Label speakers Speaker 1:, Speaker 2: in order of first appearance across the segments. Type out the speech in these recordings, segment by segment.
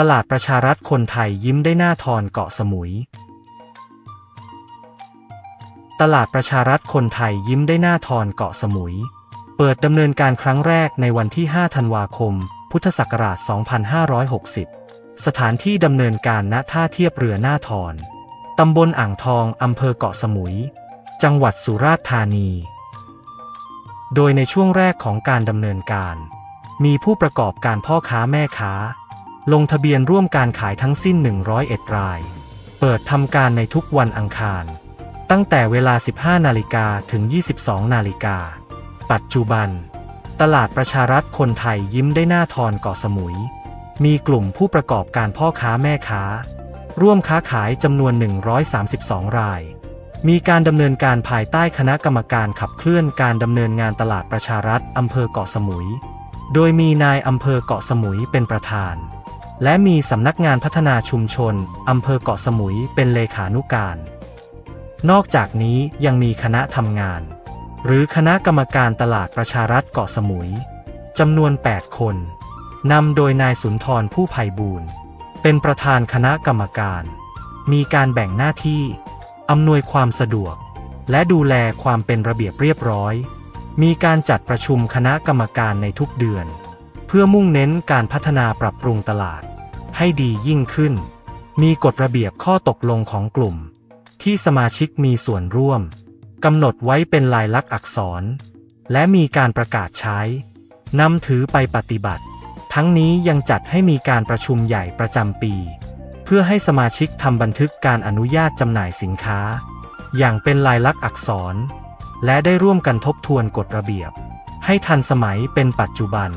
Speaker 1: ตลาดประชารัฐคนไทยยิ้มได้หน้าทอนเกาะสมุย ตลาดประชารัฐคนไทยยิ้มได้หน้าทอนเกาะสมุย เปิดดำเนินการครั้งแรกในวันที่ 5 ธันวาคม พุทธศักราช 2560 สถานที่ดำเนินการณท่าเทียบเรือหน้าทอนตำบลอ่างทองอำเภอเกาะสมุย จังหวัดสุราษฎร์ธานี โดยในช่วงแรกของการดำเนินการ มีผู้ประกอบการพ่อค้าแม่ค้า ลงทะเบียนร่วมการขายทั้งสิ้น 101 ราย เปิดทำการในทุกวันอังคาร ตั้งแต่เวลา 15 นาฬิกาถึง 22 นาฬิกา ปัจจุบัน ตลาดประชารัฐคนไทยยิ้มได้หน้าทอนเกาะสมุย มีกลุ่มผู้ประกอบการพ่อค้าแม่ค้า ร่วมค้าขายจำนวน 132 ราย มีการดำเนินการภายใต้คณะกรรมการขับเคลื่อนการดำเนินงานตลาดประชารัฐอำเภอเกาะสมุย โดยมีนายอำเภอเกาะสมุยเป็นประธาน และมีสำนักงานพัฒนาชุมชน อำเภอเกาะสมุยเป็นเลขานุการ นอกจากนี้ยังมีคณะทำงาน หรือคณะกรรมการตลาดประชารัฐเกาะสมุยจำนวน 8 คน นำโดยนายสุนทรผู้ไพบูรณ์ เป็นประธานคณะกรรมการ มีการแบ่งหน้าที่ อำนวยความสะดวก และดูแลความเป็นระเบียบเรียบร้อย มีการจัดประชุมคณะกรรมการในทุกเดือน เพื่อมุ่งเน้นการพัฒนาปรับปรุงตลาด ให้ดียิ่งขึ้น มีกฎระเบียบข้อตกลงของกลุ่ม ที่สมาชิกมีส่วนร่วมกำหนดไว้เป็นลายลักษณ์อักษร และมีการประกาศใช้นำถือไปปฏิบัติ ทั้งนี้ยังจัดให้มีการประชุมใหญ่ประจำปี เพื่อให้สมาชิกทำบันทึกการอนุญาตจำหน่ายสินค้า อย่างเป็นลายลักษณ์อักษร และได้ร่วมกันทบทวนกฎระเบียบ ให้ทันสมัยเป็นปัจจุบัน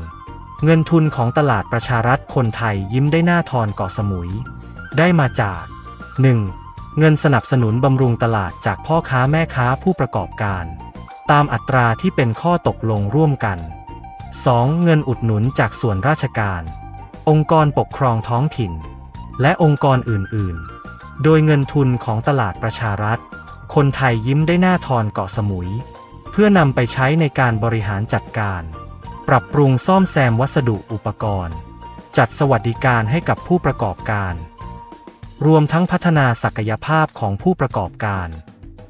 Speaker 1: เงินทุนของตลาดประชารัฐคนไทยยิ้มได้หน้าทอนเกาะสมุย ได้มาจาก 1. เงินสนับสนุนบำรุงตลาดจากพ่อค้าแม่ค้าผู้ประกอบการ ตามอัตราที่เป็นข้อตกลงร่วมกัน 2. เงินอุดหนุนจากส่วนราชการ องค์กรปกครองท้องถิ่น และองค์กรอื่นๆ โดยเงินทุนของตลาดประชารัฐ คนไทยยิ้มได้หน้าทอนเกาะสมุย เพื่อนำไปใช้ในการบริหารจัดการ ปรับปรุงซ่อมแซมวัสดุอุปกรณ์ จัดสวัสดิการให้กับผู้ประกอบการ รวมทั้งพัฒนาศักยภาพของผู้ประกอบการ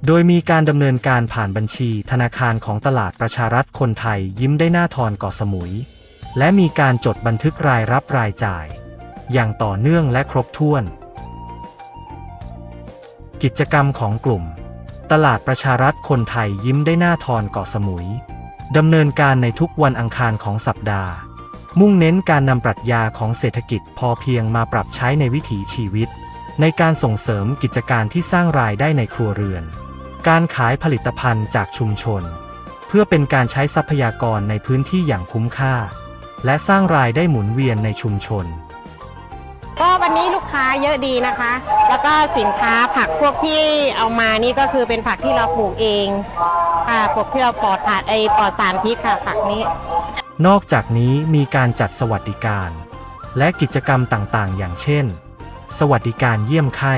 Speaker 1: โดยมีการดำเนินการผ่านบัญชีธนาคารของตลาดประชารัฐคนไทยยิ้มได้หน้าทอนเกาะสมุย และมีการจดบันทึกรายรับรายจ่าย อย่างต่อเนื่องและครบถ้วน กิจกรรมของกลุ่ม ตลาดประชารัฐคนไทยยิ้มได้หน้าทอนเกาะสมุย ดำเนินการในทุกวันอังคารของสัปดาห์ มุ่งเน้นการนำปรัชญาของเศรษฐกิจพอเพียงมาปรับใช้ในวิถีชีวิต ในการส่งเสริมกิจการที่สร้างรายได้ในครัวเรือน การขายผลิตภัณฑ์จากชุมชน เพื่อเป็นการใช้ทรัพยากรในพื้นที่อย่างคุ้มค่า และสร้างรายได้หมุนเวียนในชุมชน
Speaker 2: ก็วันนี้ลูกค้าเยอะดีนะคะ แล้วก็สินค้าผักพวกที่เอามานี่ก็คือเป็นผักที่เราปลูกเอง ปลูกที่เราปลอดผัดไอปลอดสารพิษค่ะผักนี้
Speaker 1: นอกจากนี้มีการจัดสวัสดิการ และกิจกรรมต่างๆ อย่างเช่น สวัสดิการเยี่ยมไข้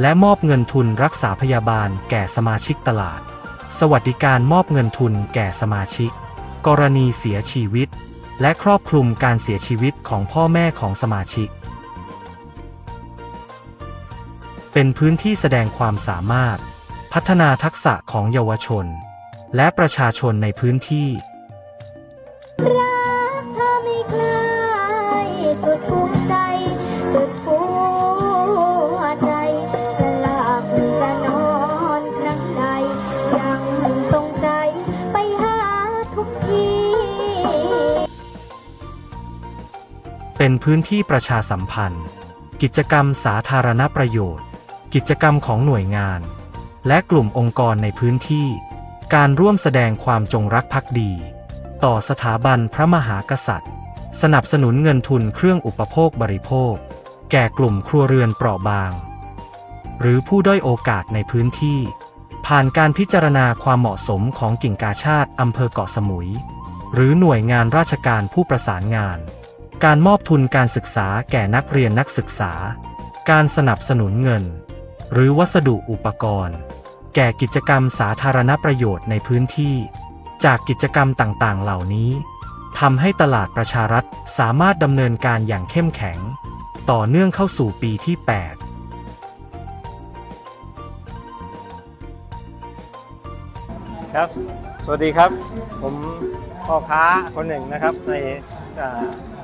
Speaker 1: และมอบเงินทุนรักษาพยาบาลแก่สมาชิกตลาด สวัสดิการมอบเงินทุนแก่สมาชิก กรณีเสียชีวิต และครอบคลุมการเสียชีวิตของพ่อแม่ของสมาชิก เป็นพื้นที่แสดงความสามารถ พัฒนาทักษะของเยาวชน และประชาชนในพื้นที่
Speaker 3: รักเธอไม่คลายสุดภูมิใจสุดหัวใจจะหลับจะนอนครั้งใดยังทรงใจไปหาทุกที
Speaker 1: เป็นพื้นที่ประชาสัมพันธ์ กิจกรรมสาธารณประโยชน์ กิจกรรมของหน่วยงาน และกลุ่มองค์กรในพื้นที่ การร่วมแสดงความจงรักภักดี ต่อสถาบันพระมหากษัตริย์ สนับสนุนเงินทุนเครื่องอุปโภคบริโภค แก่กลุ่มครัวเรือนเปราะบาง หรือผู้ด้อยโอกาสในพื้นที่ ผ่านการพิจารณาความเหมาะสมของกิ่งกาชาติอำเภอเกาะสมุย หรือหน่วยงานราชการผู้ประสานงาน การมอบทุนการศึกษาแก่นักเรียนนักศึกษา การสนับสนุนเงิน หรือวัสดุอุปกรณ์ แก่กิจกรรมสาธารณประโยชน์ในพื้นที่ จากกิจกรรมต่างๆ เหล่านี้ทำให้ตลาดประชารัฐสามารถดำเนินการอย่างเข้มแข็ง ต่อเนื่องเข้าสู่ปีที่ 8
Speaker 4: ครับ สวัสดีครับ ผมพ่อค้าคนหนึ่งนะครับใน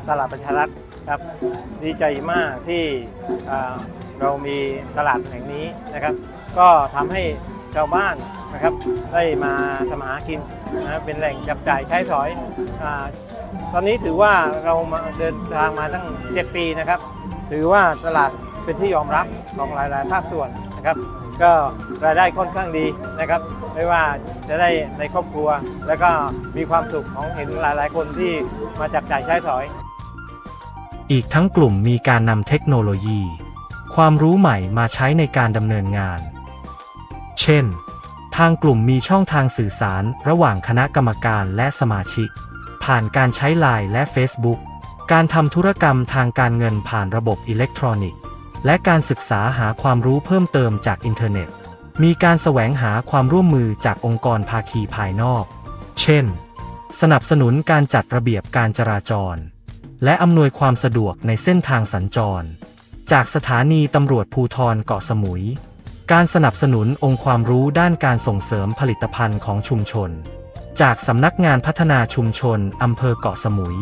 Speaker 4: ตลาดประชารัฐครับ ดีใจมากที่เรามีตลาดแห่งนี้นะครับ ก็ทำให้ ชาวบ้านนะครับได้มาทำมหากินนะเป็นแหล่งจับจ่ายใช้สอยอาตอนนี้ถือว่าเรามาเดินทางมาตั้ง 7 ปีนะครับ ถือว่าตลาดเป็นที่ยอมรับของหลาย ๆ ภาคส่วนนะครับ ก็รายได้ค่อนข้างดีนะครับ ไม่ว่าจะได้ในครอบครัว แล้วก็มีความสุขของเห็นหลาย ๆ คนที่มาจับจ่ายใช้สอย
Speaker 1: อีกทั้งกลุ่มมีการนำเทคโนโลยี ความรู้ใหม่มาใช้ในการดำเนินงาน เช่น ทางกลุ่มมีช่องทางสื่อสารระหว่างคณะกรรมการและสมาชิก ผ่านการใช้ไลน์และ Facebook การทำธุรกรรมทางการเงินผ่านระบบอิเล็กทรอนิกส์ และการศึกษาหาความรู้เพิ่มเติมจากอินเทอร์เน็ต มีการแสวงหาความร่วมมือจากองค์กรภาคีภายนอก เช่น สนับสนุนการจัดระเบียบการจราจร และอำนวยความสะดวกในเส้นทางสัญจร จากสถานีตำรวจภูทรเกาะสมุย การสนับสนุนองค์ความรู้ด้านการส่งเสริมผลิตภัณฑ์ของชุมชน จากสำนักงานพัฒนาชุมชนอำเภอเกาะสมุย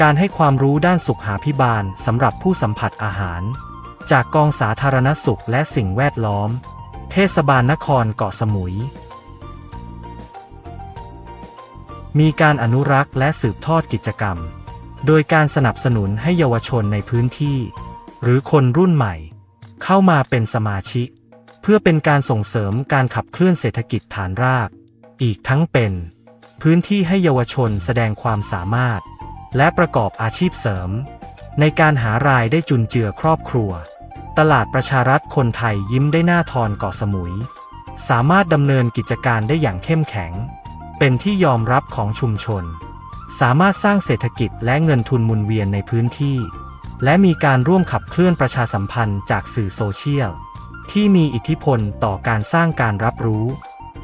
Speaker 1: การให้ความรู้ด้านสุขาพิบาลสำหรับผู้สัมผัสอาหาร จากกองสาธารณสุขและสิ่งแวดล้อม เทศบาลนครเกาะสมุย มีการอนุรักษ์และสืบทอดกิจกรรม โดยการสนับสนุนให้เยาวชนในพื้นที่ หรือคนรุ่นใหม่ เข้ามาเป็นสมาชิก เพื่อเป็นการส่งเสริมการขับเคลื่อนเศรษฐกิจฐานราก อีกทั้งเป็น พื้นที่ให้เยาวชนแสดงความสามารถ และประกอบอาชีพเสริม ในการหารายได้จุนเจือครอบครัว ตลาดประชารัฐคนไทยยิ้มได้หน้าทอนเกาะสมุย สามารถดำเนินกิจการได้อย่างเข้มแข็ง เป็นที่ยอมรับของชุมชน สามารถสร้างเศรษฐกิจและเงินทุนหมุนเวียนในพื้นที่ และมีการร่วมขับเคลื่อนประชาสัมพันธ์จากสื่อโซเชียล ที่มีอิทธิพลต่อการสร้างการรับรู้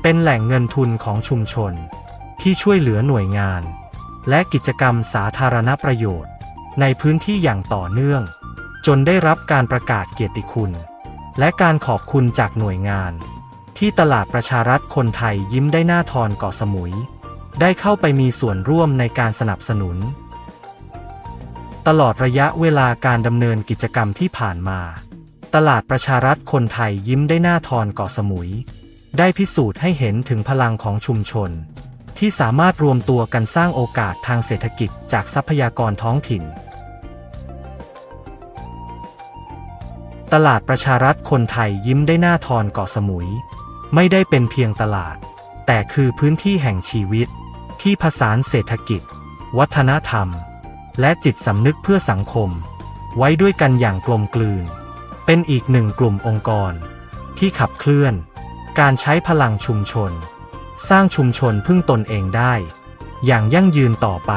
Speaker 1: เป็นแหล่งเงินทุนของชุมชน ที่ช่วยเหลือหน่วยงาน และกิจกรรมสาธารณประโยชน์ ในพื้นที่อย่างต่อเนื่อง จนได้รับการประกาศเกียรติคุณ และการขอบคุณจากหน่วยงาน ที่ตลาดประชารัฐคนไทยยิ้มได้หน้าทอนเกาะสมุย ได้เข้าไปมีส่วนร่วมในการสนับสนุน ตลอดระยะเวลาการดำเนินกิจกรรมที่ผ่านมา ตลาดประชารัฐคนไทยยิ้มได้หน้าทอนเกาะสมุย ได้พิสูจน์ให้เห็นถึงพลังของชุมชน ที่สามารถรวมตัวกันสร้างโอกาสทางเศรษฐกิจจากทรัพยากรท้องถิ่น ตลาดประชารัฐคนไทยยิ้มได้หน้าทอนเกาะสมุย ไม่ได้เป็นเพียงตลาด แต่คือพื้นที่แห่งชีวิต ที่ผสานเศรษฐกิจ วัฒนธรรม และจิตสำนึกเพื่อสังคม ไว้ด้วยกันอย่างกลมกลืน เป็นอีกหนึ่งกลุ่มองค์กร ที่ขับเคลื่อน การใช้พลังชุมชน สร้างชุมชนพึ่งตนเองได้ อย่างยั่งยืนต่อไป